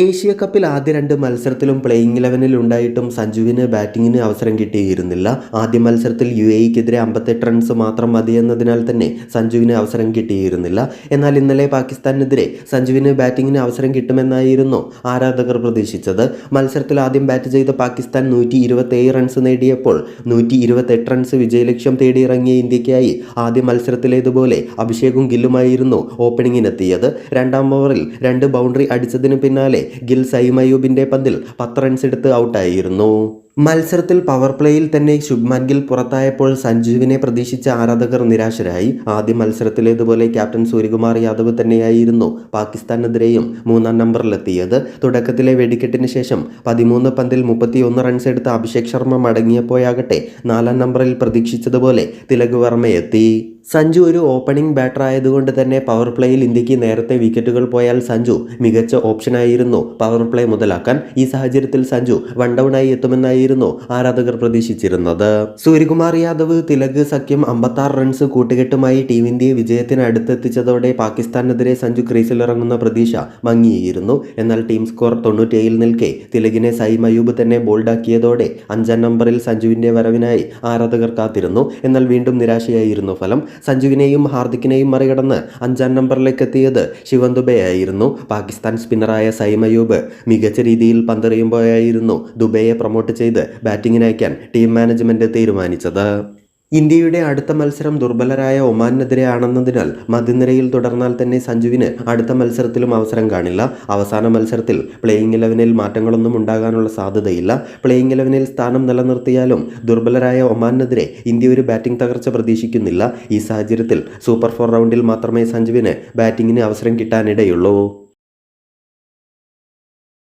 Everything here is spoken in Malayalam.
ഏഷ്യ കപ്പിൽ ആദ്യ രണ്ട് മത്സരത്തിലും പ്ലേയിങ് ഇലവനിൽ ഉണ്ടായിട്ടും സഞ്ജുവിന് ബാറ്റിങ്ങിന് അവസരം കിട്ടിയിരുന്നില്ല. ആദ്യ മത്സരത്തിൽ യു എക്കെതിരെ അമ്പത്തെട്ട് റൺസ് മാത്രം മതിയെന്നതിനാൽ തന്നെ സഞ്ജുവിന് അവസരം കിട്ടിയിരുന്നില്ല. എന്നാൽ ഇന്നലെ പാകിസ്ഥാനെതിരെ സഞ്ജുവിന് ബാറ്റിങ്ങിന് അവസരം കിട്ടുമെന്നായിരുന്നു ആരാധകർ പ്രതീക്ഷിച്ചത്. മത്സരത്തിൽ ആദ്യം ബാറ്റ് ചെയ്ത പാകിസ്ഥാൻ നൂറ്റി ഇരുപത്തേഴ് റൺസ് നേടിയപ്പോൾ നൂറ്റി ഇരുപത്തെട്ട് റൺസ് വിജയലക്ഷ്യം തേടിയിറങ്ങിയ ഇന്ത്യക്കായി ആദ്യ മത്സരത്തിലേതുപോലെ അഭിഷേകും ഗില്ലുമായിരുന്നു ഓപ്പണിങ്ങിനെത്തിയത് രണ്ടാം ഓവറിൽ രണ്ട് ബൗണ്ടറി അടിച്ചതിന് പിന്നാലെ ഗിൽ സൈമയൂബിന്റെ പന്തിൽ പത്ത് റൺസ് എടുത്ത് ഔട്ടായിരുന്നു മത്സരത്തിൽ പവർ പ്ലേയിൽ തന്നെ ശുഭ്മാൻ ഗിൽ പുറത്തായപ്പോൾ സഞ്ജുവിനെ പ്രതീക്ഷിച്ച ആരാധകർ നിരാശരായി. ആദ്യ മത്സരത്തിലേതുപോലെ ക്യാപ്റ്റൻ സൂര്യകുമാർ യാദവ് തന്നെയായിരുന്നു പാകിസ്ഥാനെതിരെയും മൂന്നാം നമ്പറിലെത്തിയത് തുടക്കത്തിലെ വെടിക്കെട്ടിന് ശേഷം പതിമൂന്ന് പന്തിൽ മുപ്പത്തിയൊന്ന് റൺസ് എടുത്ത അഭിഷേക് ശർമ്മ മടങ്ങിയപ്പോയാകട്ടെ നാലാം നമ്പറിൽ പ്രതീക്ഷിച്ചതുപോലെ തിലക് വർമ്മയെത്തി. സഞ്ജു ഒരു ഓപ്പണിംഗ് ബാറ്റർ ആയതുകൊണ്ട് തന്നെ പവർ പ്ലേയിൽ ഇന്ത്യയ്ക്ക് നേരത്തെ വിക്കറ്റുകൾ പോയാൽ സഞ്ജു മികച്ച ഓപ്ഷനായിരുന്നു പവർ പ്ലേ മുതലാക്കാൻ ഈ സാഹചര്യത്തിൽ സഞ്ജു വൺ ഡൗണായി എത്തുമെന്നായിരുന്നു ആരാധകർ പ്രതീക്ഷിച്ചിരുന്നത്. സൂര്യകുമാർ യാദവ് തിലക് സഖ്യം അമ്പത്താറ് റൺസ് കൂട്ടുകെട്ടുമായി ടീം ഇന്ത്യയെ വിജയത്തിന് അടുത്തെത്തിച്ചതോടെ പാകിസ്ഥാനെതിരെ സഞ്ജു ക്രീസിലിറങ്ങുന്ന പ്രതീക്ഷ മങ്ങിയിരുന്നു. എന്നാൽ ടീം സ്കോർ തൊണ്ണൂറ്റേഴിൽ നിൽക്കെ തിലകിനെ സൈ മയൂബ് തന്നെ ബോൾഡാക്കിയതോടെ അഞ്ചാം നമ്പറിൽ സഞ്ജുവിന്റെ വരവിനായി ആരാധകർ കാത്തിരുന്നു. എന്നാൽ വീണ്ടും നിരാശയായിരുന്നു ഫലം. സഞ്ജുവിനെയും ഹാർദിക്കിനെയും മറികടന്ന് അഞ്ചാം നമ്പറിലേക്ക് എത്തിയത് ശിവൻ ദുബെയായിരുന്നു. പാകിസ്ഥാൻ സ്പിന്നറായ സൈമയൂബ് മികച്ച രീതിയിൽ പന്തെറിയുമ്പോഴായിരുന്നു ദുബെയെ പ്രൊമോട്ട് ചെയ്ത് ബാറ്റിംഗിനയക്കാൻ ടീം മാനേജ്മെന്റ് തീരുമാനിച്ചത്. ഇന്ത്യയുടെ അടുത്ത മത്സരം ദുർബലരായ ഒമാനെതിരെ ആണെന്നതിനാൽ മധ്യനിരയിൽ തുടർന്നാൽ തന്നെ സഞ്ജുവിന് അടുത്ത മത്സരത്തിലും അവസരം കാണില്ല. അവസാന മത്സരത്തിൽ പ്ലേയിങ് ഇലവനിൽ മാറ്റങ്ങളൊന്നും ഉണ്ടാകാനുള്ള സാധ്യതയില്ല. പ്ലേയിങ് ഇലവനിൽ സ്ഥാനം നിലനിർത്തിയാലും ദുർബലരായ ഒമാനെതിരെ ഇന്ത്യ ഒരു ബാറ്റിംഗ് തകർച്ച പ്രതീക്ഷിക്കുന്നില്ല. ഈ സാഹചര്യത്തിൽ സൂപ്പർ ഫോർ റൗണ്ടിൽ മാത്രമേ സഞ്ജുവിന് ബാറ്റിങ്ങിന് അവസരം കിട്ടാനിടയുള്ളൂ.